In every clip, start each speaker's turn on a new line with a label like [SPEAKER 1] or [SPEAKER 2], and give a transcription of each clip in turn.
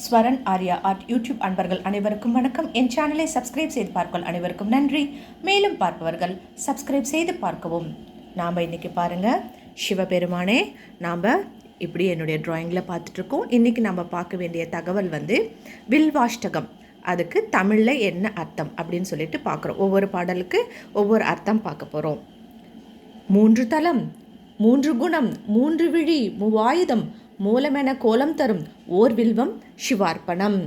[SPEAKER 1] Swaran Arya art YouTube அன்பர்கள் அனைவருக்கும் வணக்கம். என் சேனலை சப்ஸ்கிரைப் செய்து பார்க்கல் அனைவருக்கும் நன்றி. மேலும் பார்ப்பவர்கள் சப்ஸ்கிரைப் செய்து பார்க்கவும். நாம் இன்றைக்கி பாருங்கள் சிவபெருமானே நாம் இப்படி என்னுடைய ட்ராயிங்கில் பார்த்துட்ருக்கோம் இன்றைக்கி நம்ம பார்க்க வேண்டிய தகவல் வந்து வில்வாஷ்டகம். அதுக்கு தமிழில் என்ன அர்த்தம் அப்படின்னு சொல்லிட்டு பார்க்குறோம். ஒவ்வொரு பாடலுக்கு ஒவ்வொரு அர்த்தம் பார்க்க போகிறோம் மூன்று தலம் மூன்று குணம் மூன்று விழி மூவாயுதம் மூலமென கோலம் தரும் ஓர் வில்வம் சிவார்ப்பணம்.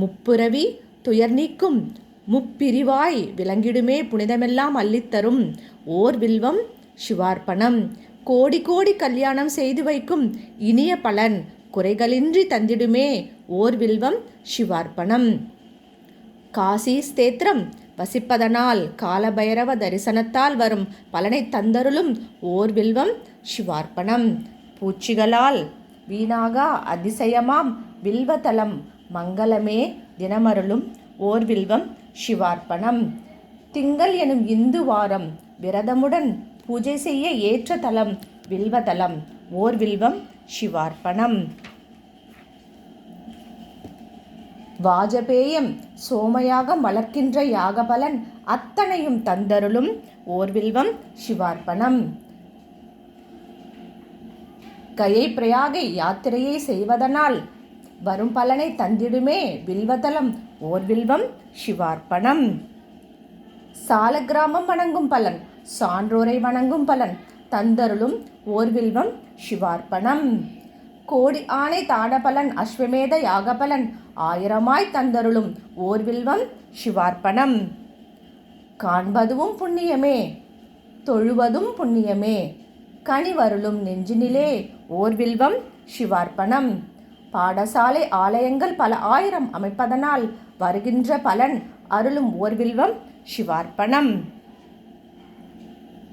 [SPEAKER 1] முப்புரவி துயர் நீக்கும் முப்பிரிவாய் விளங்கிடுமே புனிதமெல்லாம் அள்ளித்தரும் ஓர் வில்வம் சிவார்ப்பணம். கோடி கோடி கல்யாணம் செய்து வைக்கும் இனிய பலன் குறைகளின்றி தந்திடுமே ஓர் வில்வம் சிவார்ப்பணம். காசி ஸ்தேத்திரம் வசிப்பதனால் காலபைரவ தரிசனத்தால் வரும் பலனை தந்தருளும் ஓர் வில்வம் சிவார்ப்பணம். பூச்சிகளால் வீணாகா அதிசயமாம் வில்வதலம் மங்களமே தினமருளும் ஓர் வில்வம் சிவார்ப்பணம். திங்கள் எனும் இந்து வாரம் விரதமுடன் பூஜை செய்ய ஏற்ற தலம் வில்வதலம் ஓர் வில்வம் சிவார்ப்பணம். வாஜபேயம் சோமயாகம் வளர்க்கின்ற யாகபலன் அத்தனையும் தந்தருளும் ஓர்வில்வம் சிவார்ப்பணம். கயை பிரயாகை யாத்திரையை செய்வதனால் வரும் பலனை தந்திடுமே வில்வதலம் ஓர்வில்வம் சிவார்ப்பணம். சாலக்கிராமம் வணங்கும் பலன் சான்றோரை வணங்கும் பலன் தந்தருளும் ஓர் வில்வம் சிவார்ப்பணம். கோடி ஆணை தாடபலன் அஸ்வமேத யாகபலன் ஆயிரமாய் தந்தருளும் ஓர் வில்வம் சிவார்ப்பணம். காண்பதுவும் புண்ணியமே தொழுவதும் புண்ணியமே கனிவருளும் நெஞ்சினிலே ஓர்வில்வம் சிவார்ப்பணம். பாடசாலை ஆலயங்கள் பல ஆயிரம் அமைப்பதனால் வருகின்ற பலன் அருளும் ஓர்வில்வம் சிவார்ப்பணம்.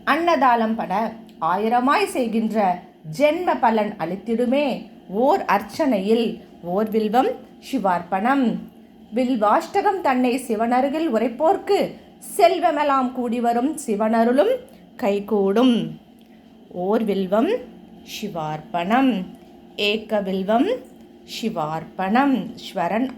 [SPEAKER 1] அன்னதானம் பட ஆயிரமாய் செய்கின்ற ஜென்ம பலன் அளித்திடுமே ஓர் அர்ச்சனையில் ஓர் வில்வம் சிவார்ப்பணம். வில்வாஷ்டகம் தன்னை சிவனருகில் உரைப்போர்க்கு செல்வமெல்லாம் கூடி வரும் சிவனருளும் கைகூடும். ஓர் வில்வம் சிவார்ப்பணம். ஏக்க வில்வம் சிவார்ப்பணம். ஸ்வரன்